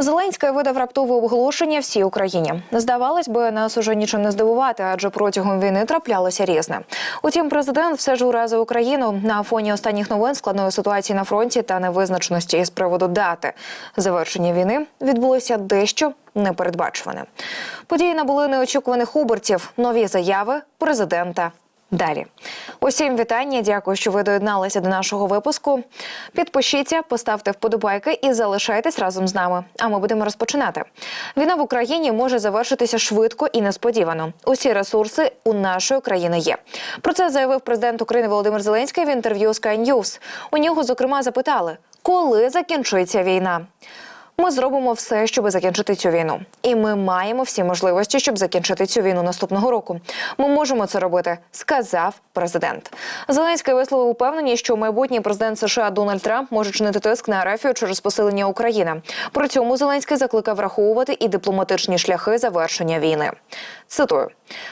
Зеленський видав раптове оголошення всій Україні. Здавалось би, нас уже нічим не здивувати, адже протягом війни траплялося різне. Утім, президент все ж уразив Україну на фоні останніх новин складної ситуації на фронті та невизначеності із приводу дати завершення війни відбулося дещо непередбачуване. Події набули неочікуваних обертів, нові заяви президента. Далі, усім вітання. Дякую, що ви доєдналися до нашого випуску. Підпишіться, поставте вподобайки і залишайтесь разом з нами. А ми будемо розпочинати. Війна в Україні може завершитися швидко і несподівано. Усі ресурси у нашої країни є. Про це заявив президент України Володимир Зеленський в інтерв'ю Sky News. У нього зокрема запитали, коли закінчиться війна. Ми зробимо все, щоб закінчити цю війну, і ми маємо всі можливості, щоб закінчити цю війну наступного року. Ми можемо це робити, сказав президент. Зеленський висловив упевненість, що майбутній президент США Дональд Трамп може чинити тиск на Арафію через посилення України. При цьому Зеленський закликав враховувати і дипломатичні шляхи завершення війни. Цитую: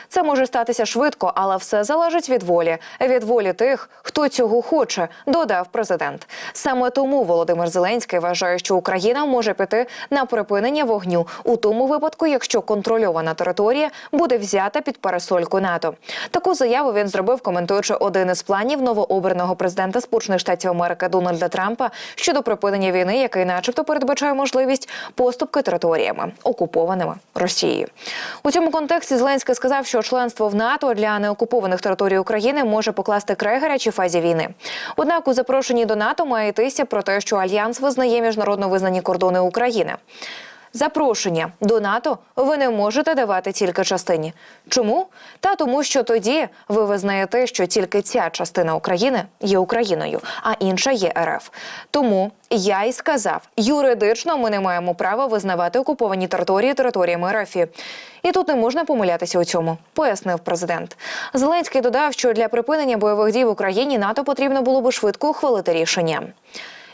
це може статися швидко, але все залежить від волі, від волі тих, хто цього хоче, додав президент. Саме тому Володимир Зеленський вважає, що Україна може піти на припинення вогню у тому випадку, якщо контрольована територія буде взята під парасольку НАТО. Таку заяву він зробив, коментуючи один із планів новообраного президента Сполучених Штатів Америки Дональда Трампа щодо припинення війни, який, начебто, передбачає можливість поступки територіями, окупованими Росією. У цьому контексті Зеленський сказав, що членство в НАТО для неокупованих територій України може покласти край гарячій фазі війни. Однак, у запрошенні до НАТО має йтися про те, що альянс визнає міжнародно визнані кордони України. Запрошення до НАТО ви не можете давати тільки частині. Чому? Та тому, що тоді ви визнаєте, що тільки ця частина України є Україною, а інша є РФ. Тому я й сказав, юридично ми не маємо права визнавати окуповані території територіями РФ. І тут не можна помилятися у цьому, пояснив президент. Зеленський додав, що для припинення бойових дій в Україні НАТО потрібно було би швидко ухвалити рішення.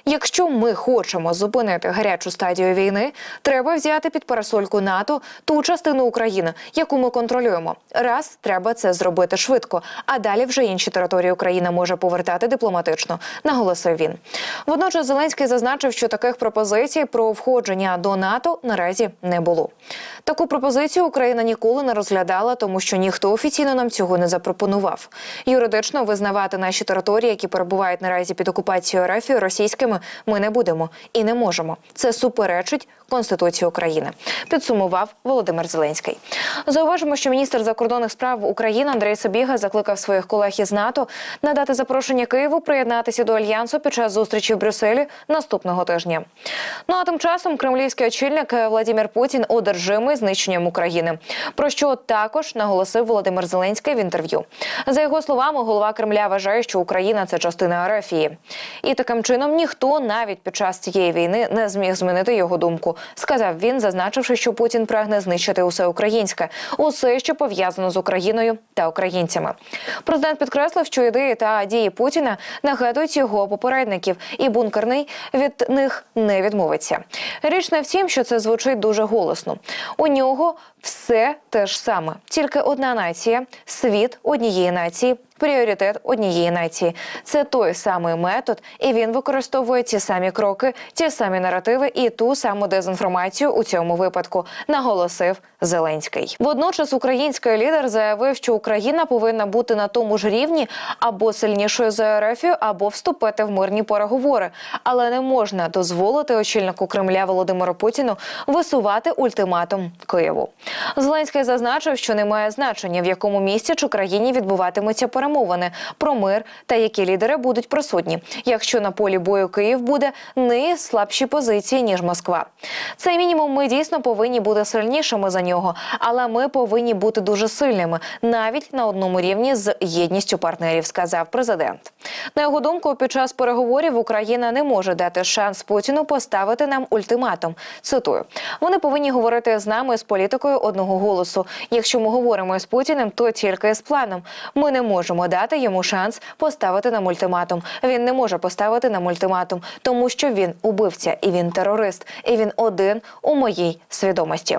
Якщо ми хочемо зупинити гарячу стадію війни, треба взяти під парасольку НАТО ту частину України, яку ми контролюємо. Раз треба це зробити швидко, а далі вже інші території Україна може повертати дипломатично, наголосив він. Водночас Зеленський зазначив, що таких пропозицій про входження до НАТО наразі не було. Таку пропозицію Україна ніколи не розглядала, тому що ніхто офіційно нам цього не запропонував. Юридично визнавати наші території, які перебувають наразі під окупацією РФ, російськими, ми не будемо і не можемо. Це суперечить Конституції України. Підсумував Володимир Зеленський. Зауважимо, що міністр закордонних справ України Андрій Собіга закликав своїх колег із НАТО надати запрошення Києву приєднатися до альянсу під час зустрічі в Брюсселі наступного тижня. Ну а тим часом кремлівський очільник Владимир Путін одержимий знищенням України. Про що також наголосив Володимир Зеленський в інтерв'ю. За його словами, голова Кремля вважає, що Україна це частина Арафії. І таким чином ніхто навіть під час цієї війни не зміг змінити його думку. Сказав він, зазначивши, що Путін прагне знищити усе українське, усе, що пов'язано з Україною та українцями. Президент підкреслив, що ідеї та дії Путіна нагадують його попередників, і бункерний від них не відмовиться. Річ не в тім, що це звучить дуже голосно. У нього все те ж саме, тільки одна нація, світ однієї нації. Пріоритет однієї нації. Це той самий метод, і він використовує ті самі кроки, ті самі наративи і ту саму дезінформацію у цьому випадку, наголосив Зеленський. Водночас український лідер заявив, що Україна повинна бути на тому ж рівні або сильнішою за РФ, або вступити в мирні переговори, але не можна дозволити очільнику Кремля Володимиру Путіну висувати ультиматум Києву. Зеленський зазначив, що немає значення в якому місці чи країні відбуватимуться перемовини про мир та які лідери будуть присутні, якщо на полі бою Київ буде не слабші позиції ніж Москва. Цей мінімум ми дійсно повинні бути сильнішими за нього, але ми повинні бути дуже сильними, навіть на одному рівні з єдністю партнерів, сказав президент. На його думку, під час переговорів Україна не може дати шанс Путіну поставити нам ультиматум. Цитую: вони повинні говорити з нами з політикою одного голосу. Якщо ми говоримо з Путіним, то тільки з планом. Ми не можемо дати йому шанс поставити на мультиматум. Він не може поставити на мультиматум, тому що він убивця і він терорист, і він один у моїй свідомості.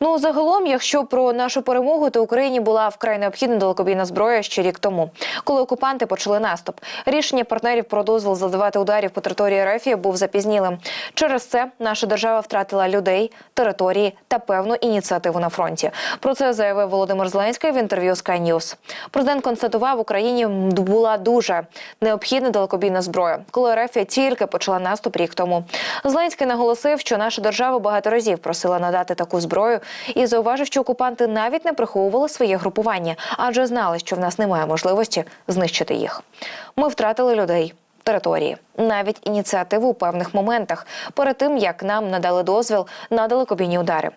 Ну загалом, якщо про нашу перемогу, то Україні була вкрай необхідна далекобійна зброя ще рік тому, коли окупанти почали наступ. Рішення партнерів про дозвіл завдавати ударів по території РФ був запізнілим. Через це наша держава втратила людей, території та певну ініціативу на фронті. Про це заявив Володимир Зеленський в інтерв'ю Sky News. Президент констатував, Україні була дуже необхідна далекобійна зброя, коли РФ тільки почала наступ рік тому. Зеленський наголосив, що наша держава багато разів просила надати таку зброю і зауважив, що окупанти навіть не приховували своє групування, адже знали, що в нас немає можливості знищити їх. Ми втратили людей. Території, навіть ініціативу у певних моментах, перед тим як нам надали дозвіл на далекобійні удари.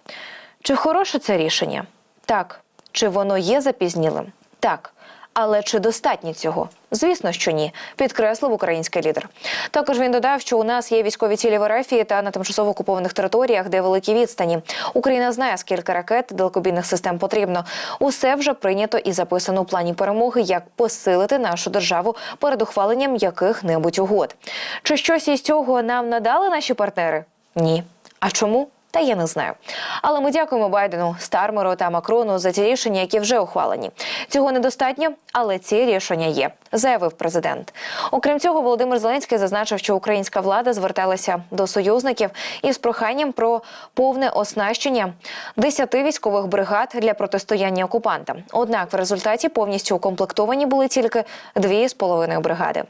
Чи хороше це рішення? Так. Чи воно є запізнілим? Так. Але чи достатньо цього? Звісно, що ні, підкреслив український лідер. Також він додав, що у нас є військові цілі в Ерефії та на тимчасово окупованих територіях, де великі відстані. Україна знає, скільки ракет далекобійних систем потрібно. Усе вже прийнято і записано у плані перемоги, як посилити нашу державу перед ухваленням яких-небудь угод. Чи щось із цього нам надали наші партнери? Ні. А чому? Та я не знаю. Але ми дякуємо Байдену, Стармеру та Макрону за ті рішення, які вже ухвалені. Цього недостатньо, але ці рішення є, заявив президент. Окрім цього, Володимир Зеленський зазначив, що українська влада зверталася до союзників із проханням про повне оснащення 10 військових бригад для протистояння окупантам. Однак в результаті повністю укомплектовані були тільки дві з половиною бригади.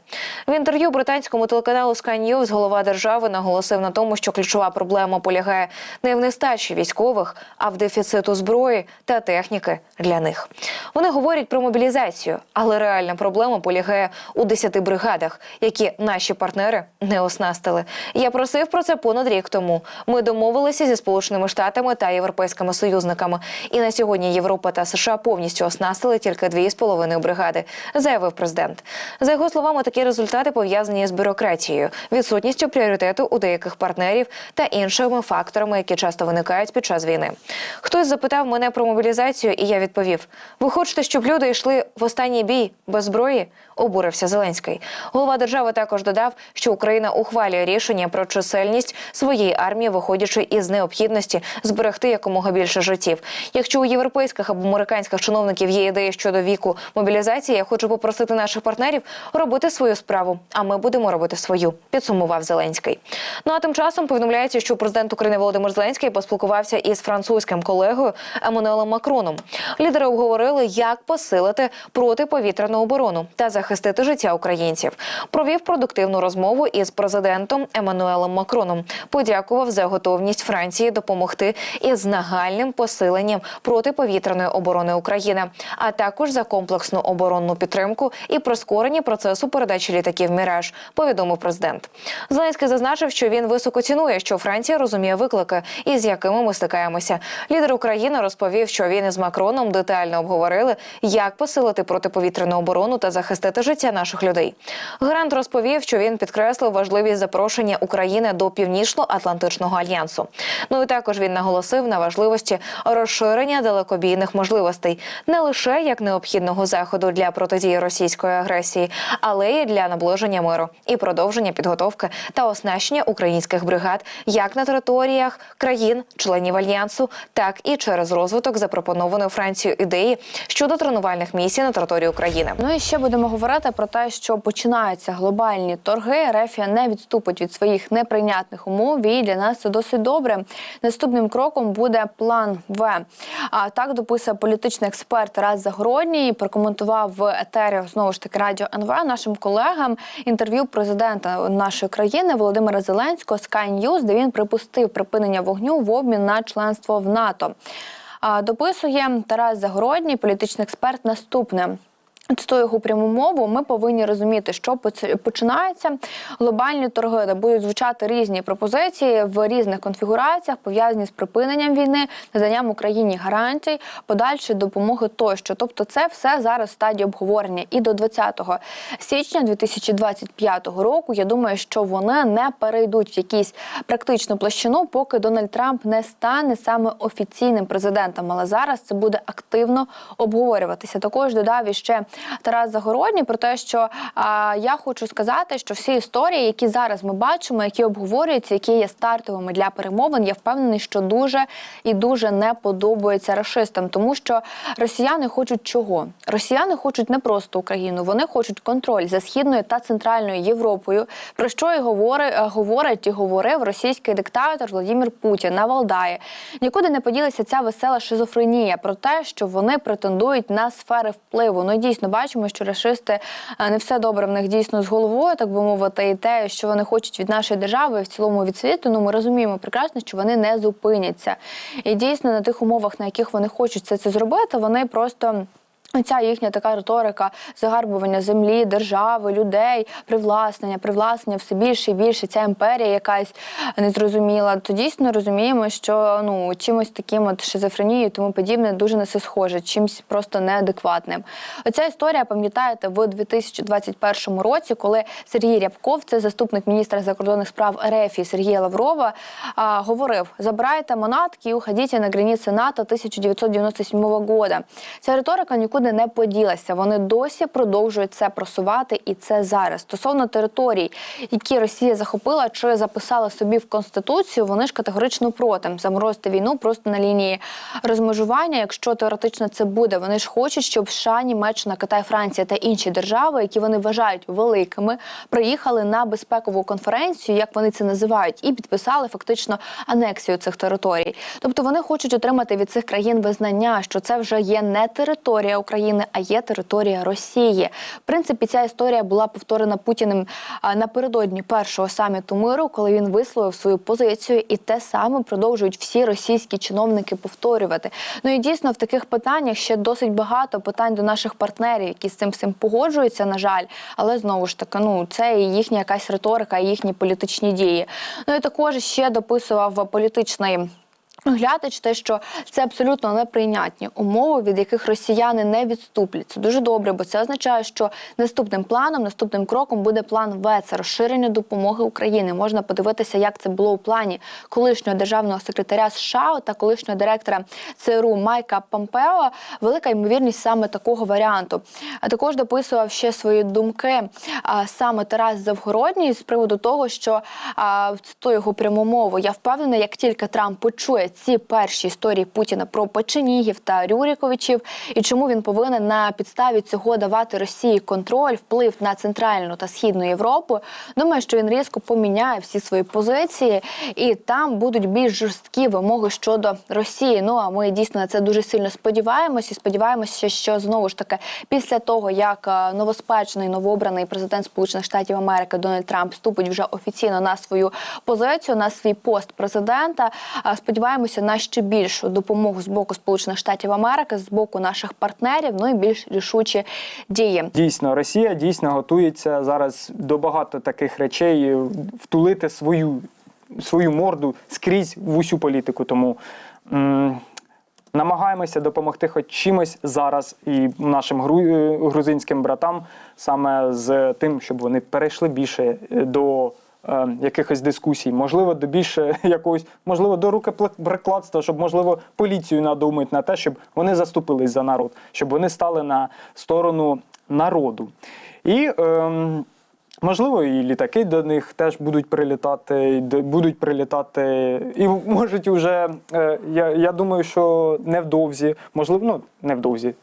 В інтерв'ю британському телеканалу Sky News голова держави наголосив на тому, що ключова проблема полягає не в нестачі військових, а в дефіциту зброї та техніки для них. Вони говорять про мобілізацію, але реальна проблема полягає у 10 бригадах, які наші партнери не оснастили. Я просив про це понад рік тому. Ми домовилися зі сполученими штатами та європейськими союзниками. І на сьогодні Європа та США повністю оснастили тільки дві з половиною бригади, заявив президент. За його словами, такі результати пов'язані з бюрократією, відсутністю пріоритету у деяких партнерів та іншими факторами, які часто виникають під час війни. Хтось запитав мене про мобілізацію, і я відповів: ви хочете, щоб люди йшли в останній бій без зброї? Обурився Зеленський. Голова держави також додав, що Україна ухвалює рішення про чисельність своєї армії, виходячи із необхідності зберегти якомога більше життів. Якщо у європейських або американських чиновників є ідеї щодо віку мобілізації, я хочу попросити наших партнерів робити свою справу. А ми будемо робити свою. Підсумував Зеленський. Ну а тим часом повідомляється, що президент України Володимир Зеленський поспілкувався із французьким колегою Еммануелем Макроном. Лідери обговорили, як посилити протиповітряну оборону та захистити життя українців. Провів продуктивну розмову із президентом Еммануелем Макроном. Подякував за готовність Франції допомогти із нагальним посиленням протиповітряної оборони України, а також за комплексну оборонну підтримку і прискорення процесу передачі літаків Міраж. Повідомив президент. Зеленський зазначив, що він високо цінує, що Франція розуміє виклики, із якими ми стикаємося. Лідер України розповів, що він із Макроном детально обговорили, як посилити протиповітряну оборону та захистити життя наших людей. Грант розповів, що він підкреслив важливість запрошення України до Північно-Атлантичного альянсу. Ну і також він наголосив на важливості розширення далекобійних можливостей не лише як необхідного заходу для протидії російської агресії, але й для наближення миру і продовження підготовки та оснащення українських бригад як на територіях країн-членів альянсу, так і через розвиток запропонованої Францією ідеї щодо тренувальних місій на території України. Ну і ще будемо говорити про те, що починаються глобальні торги. Рефія не відступить від своїх неприйнятних умов. І для нас це досить добре. Наступним кроком буде план В. А так дописує політичний експерт Тарас Загородній. Прокоментував в етері знову ж таки радіо НВ нашим колегам інтерв'ю президента нашої країни Володимира Зеленського Sky News, де він припустив припинення вогню в обмін на членство в НАТО. Дописує Тарас Загородній, політичний експерт, наступне. Цитую його пряму мову, ми повинні розуміти, що починається. Глобальні торги де будуть звучати різні пропозиції в різних конфігураціях, пов'язані з припиненням війни, наданням Україні гарантій, подальшої допомоги тощо. Тобто, це все зараз в стадії обговорення. І до 20 січня 2025 року я думаю, що вони не перейдуть в якісь практичну площину, поки Дональд Трамп не стане саме офіційним президентом. Але зараз це буде активно обговорюватися. Також додав іще Тарас Загородній про те, що а, я хочу сказати, що всі історії, які зараз ми бачимо, які обговорюються, які є стартовими для перемовин, я впевнений, що дуже і дуже не подобаються рашистам, тому що росіяни хочуть чого? Росіяни хочуть не просто Україну, вони хочуть контроль за східною та центральною Європою, про що і говорить, говорить і говорив російський диктатор Владимир Путін на Валдаї. Нікуди не поділася ця весела шизофренія про те, що вони претендують на сфери впливу. Ну дійсно бачимо, що рашисти е, не все добре в них дійсно з головою, так би мовити, і те, що вони хочуть від нашої держави, в цілому від світу. Ну ми розуміємо прекрасно, що вони не зупиняться. І дійсно на тих умовах, на яких вони хочуть це, це зробити, вони просто. Ця їхня така риторика загарбування землі, держави, людей, привласнення, привласнення все більше і більше. Ця імперія якась незрозуміла. То дійсно розуміємо, що ну чимось таким от шизофренією тому подібне дуже на це схоже, чимось просто неадекватним. Оця історія, пам'ятаєте, в 2021 році, коли Сергій Рябков, це заступник міністра закордонних справ РФ Сергія Лаврова, а, говорив: забирайте манатки і уходіть на границі НАТО 1997 года. Ця риторика нікуди не поділася. Вони досі продовжують це просувати, і це зараз. Стосовно територій, які Росія захопила чи записала собі в конституцію, вони ж категорично проти заморозити війну просто на лінії розмежування. Якщо теоретично це буде, вони ж хочуть, щоб США, Німеччина, Китай, Франція та інші держави, які вони вважають великими, приїхали на безпекову конференцію, як вони це називають, і підписали фактично анексію цих територій. Тобто вони хочуть отримати від цих країн визнання, що це вже є не територія України, а є територія Росії. В принципі, ця історія була повторена Путіним напередодні першого саміту миру, коли він висловив свою позицію, і те саме продовжують всі російські чиновники повторювати. Ну і дійсно в таких питаннях ще досить багато питань до наших партнерів, які з цим всім погоджуються, на жаль, але знову ж таки, ну це і їхня якась риторика, і їхні політичні дії. Ну і також ще дописував політичний. Глядач, те, що це абсолютно неприйнятні умови, від яких росіяни не відступлять. Це дуже добре, бо це означає, що наступним планом, наступним кроком буде план В розширення допомоги Україні. Можна подивитися, як це було у плані колишнього державного секретаря США та колишнього директора ЦРУ Майка Помпео. Велика ймовірність саме такого варіанту. А також дописував ще свої думки а, саме Тарас Завгородній з приводу того, що то його пряму мову. Я впевнена, як тільки Трамп почує ці перші історії Путіна про Печенігів та Рюріковичів, і чому він повинен на підставі цього давати Росії контроль, вплив на центральну та східну Європу. Думаю, що він різко поміняє всі свої позиції, і там будуть більш жорсткі вимоги щодо Росії. Ну а ми дійсно на це дуже сильно сподіваємося. І сподіваємося, що знову ж таки після того, як е, новоспечений новообраний президент Сполучених Штатів Америки Дональд Трамп вступить вже офіційно на свою позицію, на свій пост президента. е, Сподіваємося на ще більшу допомогу з боку Сполучених Штатів Америки, з боку наших партнерів, ну і більш рішучі дії. Дійсно, Росія дійсно готується зараз до багато таких речей втулити свою, свою морду скрізь в усю політику. Тому м- намагаємося допомогти хоч чимось зараз і нашим гру- е, грузинським братам, саме з тим, щоб вони перейшли більше е, до. Е, Якихось дискусій, можливо, до більше якогось, можливо, до рукоприкладства, щоб можливо поліцію надумати на те, щоб вони заступились за народ, щоб вони стали на сторону народу. І ем, можливо, і літаки до них теж будуть прилітати, будуть прилітати, і можуть уже, е, я, я думаю, що невдовзі, можливо, ну невдовзі.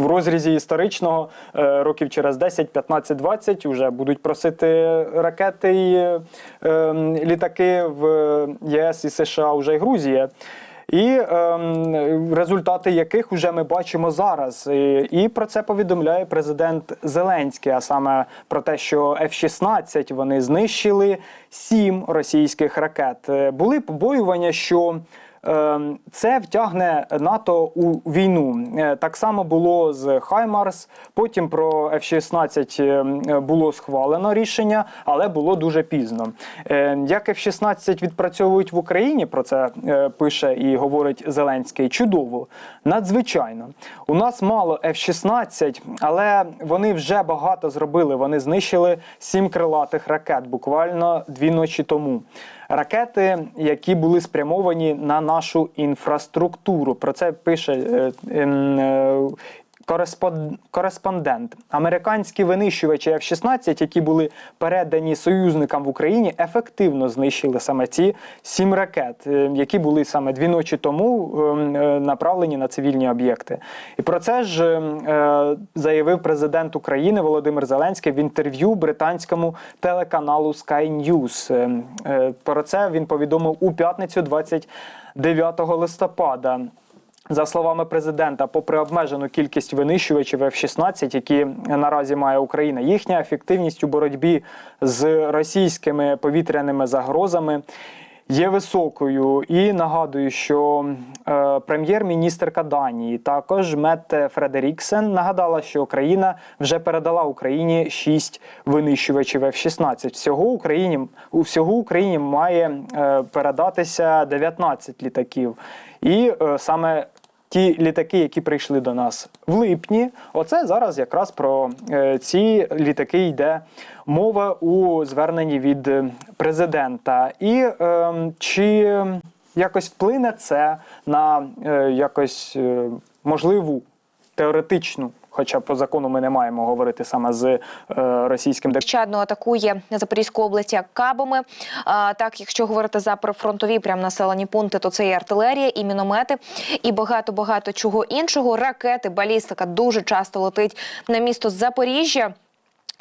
В розрізі історичного е, років через 10, 15, 20 вже будуть просити ракети і е, ем, літаки в ЄС і США, вже й Грузія. І ем, результати яких вже ми бачимо зараз. І, і про це повідомляє президент Зеленський, а саме про те, що F-16 вони знищили сім російських ракет. Е, Були побоювання, що е, це втягне НАТО у війну. Е, Так само було з Хаймарс. Потім про F-16 е, було схвалено рішення, але було дуже пізно. Е, Як F-16 відпрацьовують в Україні, про це е, пише і говорить Зеленський. Чудово, надзвичайно. У нас мало F-16, але вони вже багато зробили. Вони знищили сім крилатих ракет буквально дві ночі тому. Ракети, які були спрямовані на нашу інфраструктуру. Про це пише ем, Кореспон- Кореспондент. Американські винищувачі F-16, які були передані союзникам в Україні, ефективно знищили саме ці сім ракет, е, які були саме дві ночі тому е, е, направлені на цивільні об'єкти. І про це ж е, е, заявив президент України Володимир Зеленський в інтерв'ю британському телеканалу Sky News. Е, е, Про це він повідомив у п'ятницю 29 листопада. За словами президента, попри обмежену кількість винищувачів F-16, які наразі має Україна, їхня ефективність у боротьбі з російськими повітряними загрозами є високою. І нагадую, що е, прем'єр-міністерка Данії, також Метте Фредеріксен, нагадала, що Україна вже передала Україні 6 винищувачів F-16. Всього Україні у всього Україні має е, передатися 19 літаків. І е, саме ті літаки, які прийшли до нас в липні, оце зараз якраз про е, ці літаки йде мова у зверненні від е, президента. І е, чи якось вплине це на е, якось е, можливу теоретичну. Хоча по закону ми не маємо говорити саме з е, російським Щадно атакує Запорізьку область як кабами. А, так, якщо говорити за прифронтові прям населені пункти, то це і артилерія, і міномети, і багато багато чого іншого. Ракети, балістика дуже часто летить на місто Запоріжжя.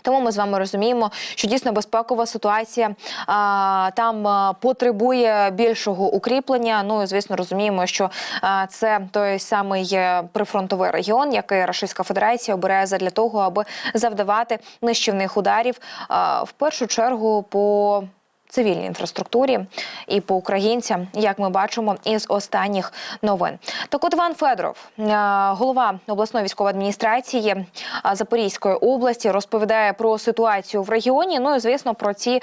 Тому ми з вами розуміємо, що дійсно безпекова ситуація а, там а, потребує більшого укріплення. Ну і звісно, розуміємо, що а, це той самий е, прифронтовий регіон, який Російська Федерація обирає для того, аби завдавати нищівних ударів а, в першу чергу по цивільній інфраструктурі і по українцям, як ми бачимо із останніх новин. Так от Іван Федоров, е, голова обласної військової адміністрації е, Запорізької області, розповідає про ситуацію в регіоні. Ну і звісно про ці е,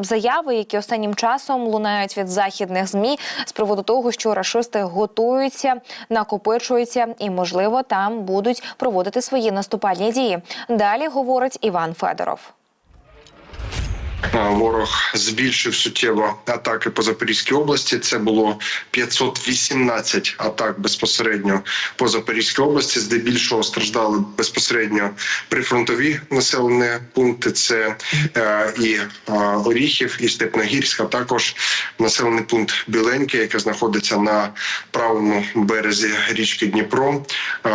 заяви, які останнім часом лунають від західних змі з приводу того, що рашисти готуються, накопичуються і, можливо, там будуть проводити свої наступальні дії. Далі говорить Іван Федоров. Ворог збільшив суттєво атаки по Запорізькій області. Це було 518 атак безпосередньо по Запорізькій області. Здебільшого страждали безпосередньо прифронтові населені пункти. Це е, і е, Оріхів, і Степногірськ, а також населений пункт Біленький, який знаходиться на правому березі річки Дніпро. Е,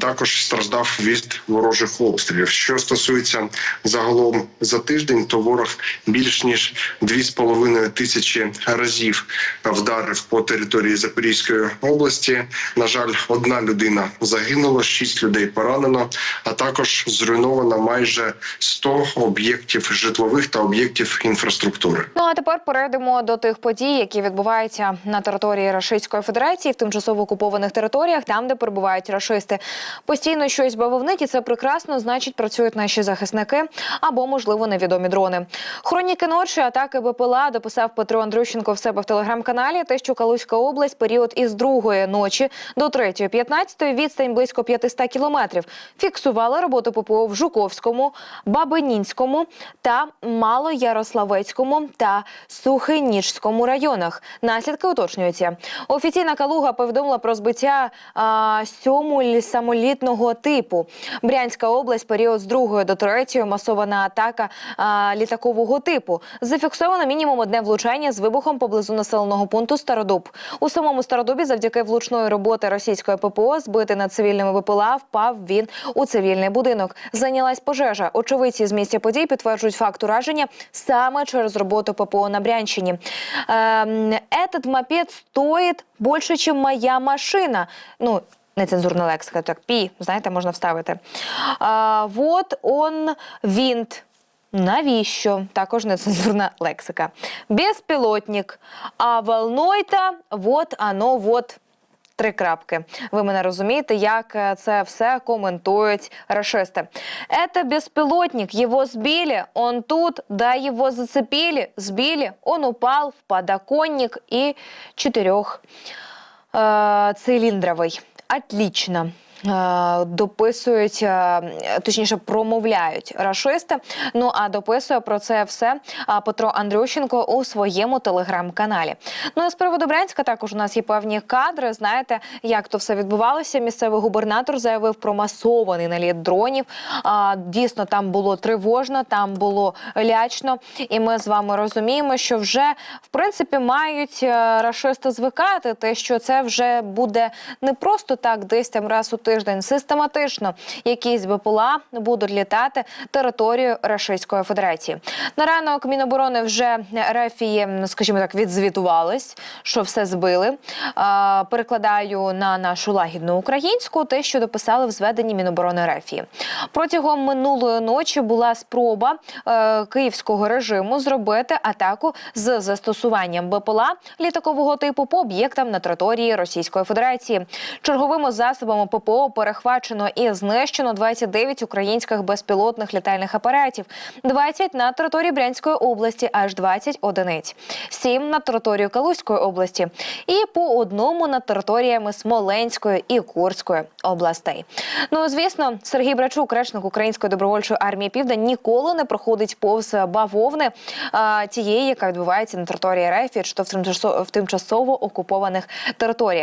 також страждав від ворожих обстрілів. Що стосується загалом за тиждень, то ворог більш ніж 2,5 тисячі разів вдарив по території Запорізької області. На жаль, одна людина загинула, шість людей поранено, а також зруйновано майже 100 об'єктів житлових та об'єктів інфраструктури. Ну а тепер перейдемо до тих подій, які відбуваються на території Рашистської Федерації в тимчасово окупованих територіях, там де перебувають рашисти. Постійно щось бавовнить, і це прекрасно. Значить, працюють наші захисники або, можливо, невідомі дрони. Хроніки ночі атаки БПЛА дописав Петро Андрющенко в себе в телеграм-каналі. Те, що Калузька область період із другої ночі до третьої 15 відстань близько 500 кілометрів. Фіксували роботу ППО в Жуковському, Бабинінському та Малоярославецькому та Сухиніжському районах. Наслідки уточнюються. Офіційна Калуга повідомила про збиття а, сьомуль самолітного типу. Брянська область період з другої до третьої масована атака а, літакового типу. Зафіксовано мінімум одне влучання з вибухом поблизу населеного пункту Стародуб. У самому Стародубі завдяки влучної роботи російської ППО збити над цивільними ВПЛА впав він у цивільний будинок. Зайнялась пожежа. Очевидці з місця подій підтверджують факт ураження саме через роботу ППО на Брянщині. Ем, Этот мопед стоїть більше, ніж моя машина. Ну, нецензурна лексика, так пі, знаєте, можна вставити. А, вот он винт. Навіщо? Також нецензурна лексика. Безпілотник. А волной-то вот оно вот. Три крапки. Ви мене розумієте, як е, це все коментують рашисти. Это безпілотник, його збили, он тут, да його зацепили, збили, он упал в подоконник і чотирьох е, циліндровий. Отлично. Е, дописують, е, точніше промовляють рашисти. Ну а дописує про це все Петро Андрющенко у своєму телеграм-каналі. Ну і з приводу Брянська також у нас є певні кадри. Знаєте, як то все відбувалося. Місцевий губернатор заявив про масований наліт дронів. А, дійсно, там було тривожно, там було лячно, і ми з вами розуміємо, що вже в принципі мають е, рашисти звикати, те, що це вже буде не просто так, десь там раз у тиждень, систематично якісь БПЛА будуть літати територією Рашистської Федерації. На ранок Міноборони вже рефії, скажімо так, відзвітувались, що все збили. Перекладаю на нашу лагідну українську те, що дописали в зведенні Міноборони Рефії. Протягом минулої ночі була спроба е, київського режиму зробити атаку з застосуванням БПЛА літакового типу по об'єктам на території Російської Федерації. Черговими засобами ППО перехвачено і знищено 29 українських безпілотних літальних апаратів, 20 на території Брянської області, аж 20 одиниць, 7 на територію Калузької області і по одному на територіями Смоленської і Курської областей. Ну звісно, Сергій Брачук, речник Української добровольчої армії Південь, ніколи не проходить повз бавовни а, тієї, яка відбувається на території РФ, чи то в тимчасово окупованих територіях.